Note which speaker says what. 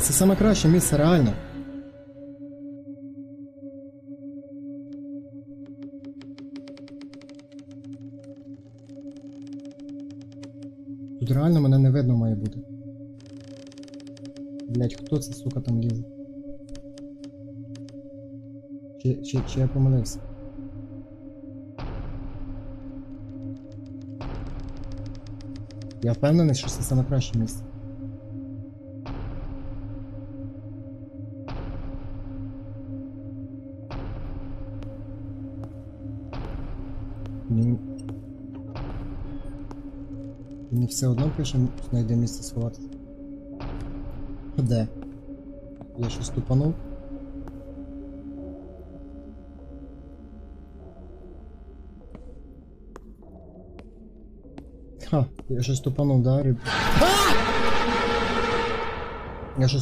Speaker 1: Це саме краще місце, реально. Тут реально мене не видно має бути. Блять, хто це, сука, там лізе? Чи, чи, чи я помилився? Я впевнений, що це саме краще місце. Мені... Мені все одно пише, знайде місце сховатися. Де? Я щось тупанув? Ха, я щось тупанув, да, риб? Я щось